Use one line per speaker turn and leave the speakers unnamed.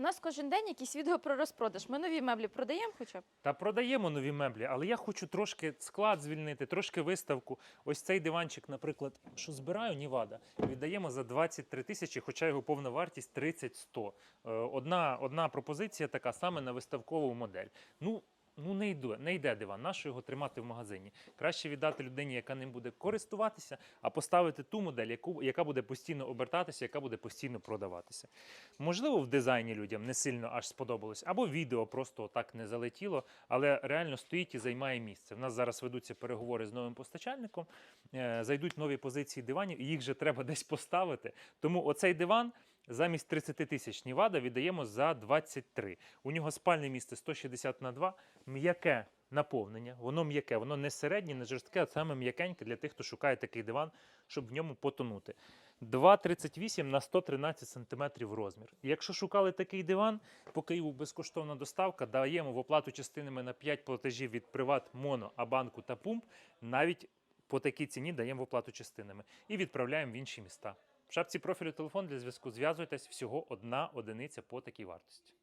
У нас кожен день якісь відео про розпродаж. Ми нові меблі продаємо хоча б.
Та продаємо нові меблі, але я хочу трошки склад звільнити, трошки виставку. Ось цей диванчик, наприклад, що збираю, Нівада, віддаємо за 23 тисячі, хоча його повна вартість 30-100. Е, Одна, одна пропозиція така саме на виставкову модель. Ну, ну не йде, не йде диван. Нащо його тримати в магазині? Краще віддати людині, яка ним буде користуватися, а поставити ту модель, яку, яка буде постійно обертатися, яка буде постійно продаватися. Можливо, в дизайні людям не сильно аж сподобалось, або відео просто так не залетіло, але реально стоїть і займає місце. В нас зараз ведуться переговори з новим постачальником, е, зайдуть нові позиції диванів, і їх же треба десь поставити. Тому оцей диван. Замість 30 тисяч Нівада віддаємо за 23. У нього спальне місце 160 на 2, м'яке наповнення. Воно м'яке, воно не середнє, не жорстке, а саме м'якеньке для тих, хто шукає такий диван, щоб в ньому потонути. 2,38 на 113 см розмір. Якщо шукали такий диван, по Києву безкоштовна доставка, даємо в оплату частинами на 5 платежів від Приват, Моно, Абанку та Пумп. Навіть по такій ціні даємо в оплату частинами і відправляємо в інші міста. Шапці профілю телефон для зв'язку зв'язуйтесь всього одна одиниця по такій вартості.